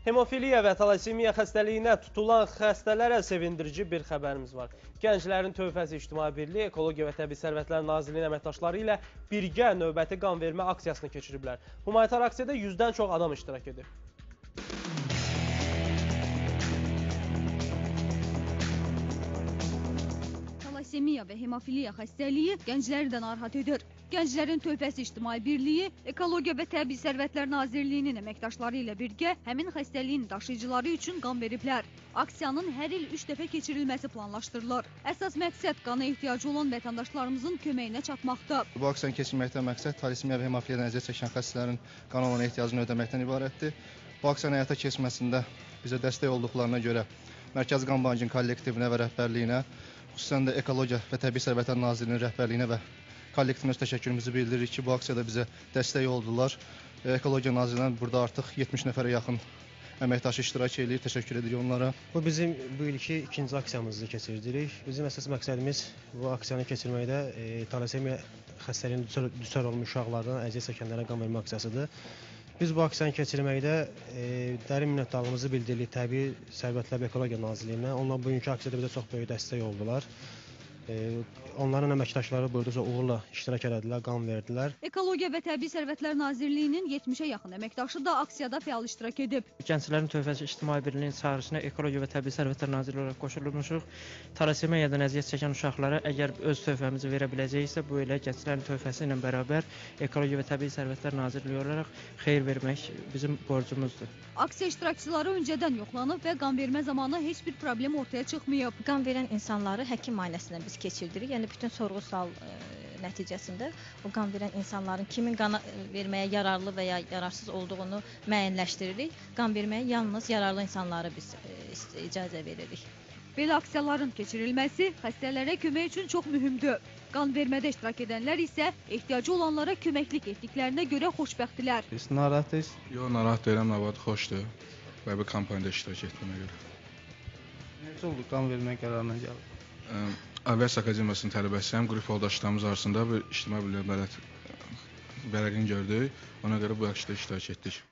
Hemofiliya və talasemiya xəstəliyinə tutulan xəstələrə sevindirici bir xəbərimiz var. Gənclərin Tövfəsi İctimai Birliyi Ekologiya və Təbii Sərvətlər Nazirliyinin əməkdaşları ilə birgə növbəti qan vermə aksiyasını keçiriblər. Humanitar aksiyada 100-dən çox adam iştirak edib. Talasemiya və hemofiliya xəstəliyi gəncləri də narahat edir. Gənclərin Tövbəsi İctimai Birliyi Ekologiya və Təbii Sərvətlər Nazirliyinin əməkdaşları ilə birgə həmin xəstəliyin daşıyıcıları üçün qan veriblər. Aksiyanın hər il 3 dəfə keçirilməsi planlaşdırılır. Əsas məqsəd qana ehtiyacı olan vətəndaşlarımızın köməyinə çatmaqdır. Bu aksiyanı keçirməkdən məqsəd talasemiya və hemofiliyadan əziyyət çəkən xəstələrin qan olan ehtiyacını ödəməkdən ibarətdir. Bu aksiyanın həyata keçməsində bizə dəstək olduqlarına görə Mərkəzi Qan Bankının kollektivinə və rəhbərliyinə, xüsusən də Ekologiya və Təbii Sərvətlər Nazirliyinin rəhbərliyinə və kollektivinə öz təşəkkürümüzü bildiririk ki, bu aksiyada bizə dəstək oldular. Ekologiya Nazirliyindən burada artıq 70 nəfərə yaxın əməkdaş iştirak eləyir. Təşəkkür edirik onlara. Bu bizim bu ilki ikinci aksiyamızı keçirdirik. Bizim əsas məqsədimiz bu aksiyanı keçirməkdə e, talasemiya xəstəliyinin düçar, düçar olmuş uşaqlardan əziyyət çəkənlərə qan vermə aksiyasıdır. Biz bu aksiyanı keçirməkdə e, dərin minnətdarlığımızı bildiririk Təbii Sərvətlər və Ekologiya Nazirliyinə. Onlar bugünkü aksiyada bizə çox böyük dəstək oldular. E, onların əməkdaşları çox uğurla iştirak elədilər, qan verdilər. Ekologiya və Təbii Sərvətlər Nazirliyinin 70-ə yaxın əməkdaşı da aksiyada fəal iştirak edib. Gənclərin Tövbəsi İctimai Birliyinin çağırışına Ekologiya və Təbii Sərvətlər Nazirliyi olaraq qoşulmuşuq. Talasemiyadan əziyyət çəkən uşaqlara əgər öz tövbəmizi verə biləcəksə, bu ilə Gənclərin Tövbəsi ilə bərabər Ekologiya və Təbii Sərvətlər Nazirliyi olaraq xeyir vermək bizim borcumuzdur. Aksiya iştirakçıları öncədən yoxlanıb və qan vermə zamanı heç bir problem ortaya çıxmayıb. Qan verən insanları həkim müayinəsindən biz keçirdirik. Yəni bütün sorğu-sual e, nəticəsində o qan verən insanların kimin qana e, verməyə yararlı və ya yararsız olduğunu müəyyənləşdiririk. Qan verməyə yalnız yararlı insanları biz e, icazə veririk. Belə aksiyaların keçirilməsi xəstələrə kömək üçün çox mühümdür. Qan vermədə iştirak edənlər isə ehtiyacı olanlara köməklik etdiklərinə görə xoşbəxtdirlər. Biz narahatıq. Yox, narahat deyiləm, nəvad xoşdur. Və bu kampaniyada iştirak etməyimə görə. Necə oldu qan vermə qərarına gəldi? Aviasiya Akademiyasının tələbəsiyəm. Qrup yoldaşlarımız arasında bir ictimai biliklər bələdiyyə vərəqini gördük. Ona görə bu aksiyada iştirak etdik.